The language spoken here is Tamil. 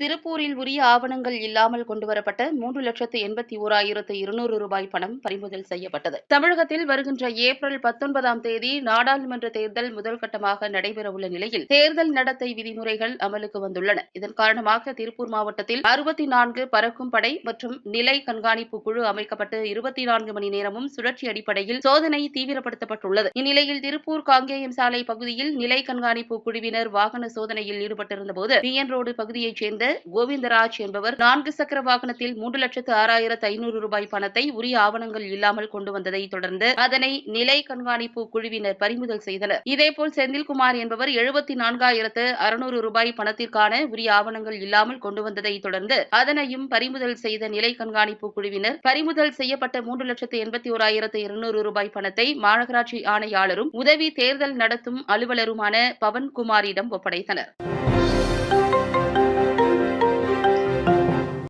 திருப்பூரில் உரிய ஆவணங்கள் இல்லாமல் கொண்டுவரப்பட்ட மூன்று லட்சத்து எண்பத்தி ஓராயிரத்து இருநூறு ரூபாய் பணம் பறிமுதல் செய்யப்பட்டது. தமிழகத்தில் வருகின்ற ஏப்ரல் பத்தொன்பதாம் தேதி நாடாளுமன்ற தேர்தல் முதல் கட்டமாக நடைபெறவுள்ள நிலையில் தேர்தல் நடத்தை விதிமுறைகள் அமலுக்கு வந்துள்ளன. இதன் காரணமாக திருப்பூர் மாவட்டத்தில் அறுபத்தி நான்கு பறக்கும் படை மற்றும் நிலை கண்காணிப்பு குழு அமைக்கப்பட்டு இருபத்தி நான்கு மணி நேரமும் சுழற்சி அடிப்படையில் சோதனை தீவிரப்படுத்தப்பட்டுள்ளது. இந்நிலையில் திருப்பூர் காங்கேயம் சாலை பகுதியில் நிலை கண்காணிப்பு குழுவினர் வாகன சோதனையில் ஈடுபட்டிருந்தபோது பிஎன் ரோடு பகுதியைச் சேர்ந்த கோவிந்தராஜ் என்பவர் நான்கு சக்கர வாகனத்தில் மூன்று லட்சத்து ஆறாயிரத்து ஐநூறு ரூபாய் பணத்தை உரிய ஆவணங்கள் இல்லாமல் கொண்டு வந்ததை தொடர்ந்து அதனை நிலை கண்காணிப்பு குழுவினர் பறிமுதல் செய்தனர். இதேபோல் செந்தில்குமார் என்பவர் எழுபத்தி நான்காயிரத்து அறுநூறு ரூபாய் பணத்திற்கான உரிய ஆவணங்கள் இல்லாமல் கொண்டு வந்ததை தொடர்ந்து அதனையும் பறிமுதல் செய்த நிலை கண்காணிப்பு குழுவினர் பறிமுதல் செய்யப்பட்ட மூன்று லட்சத்து எண்பத்தி ஓராயிரத்து இருநூறு ரூபாய் பணத்தை மாநகராட்சி ஆணையாளரும் உதவி தேர்தல் நடத்தும் அலுவலருமான பவன்குமாரிடம் ஒப்படைத்தனர்.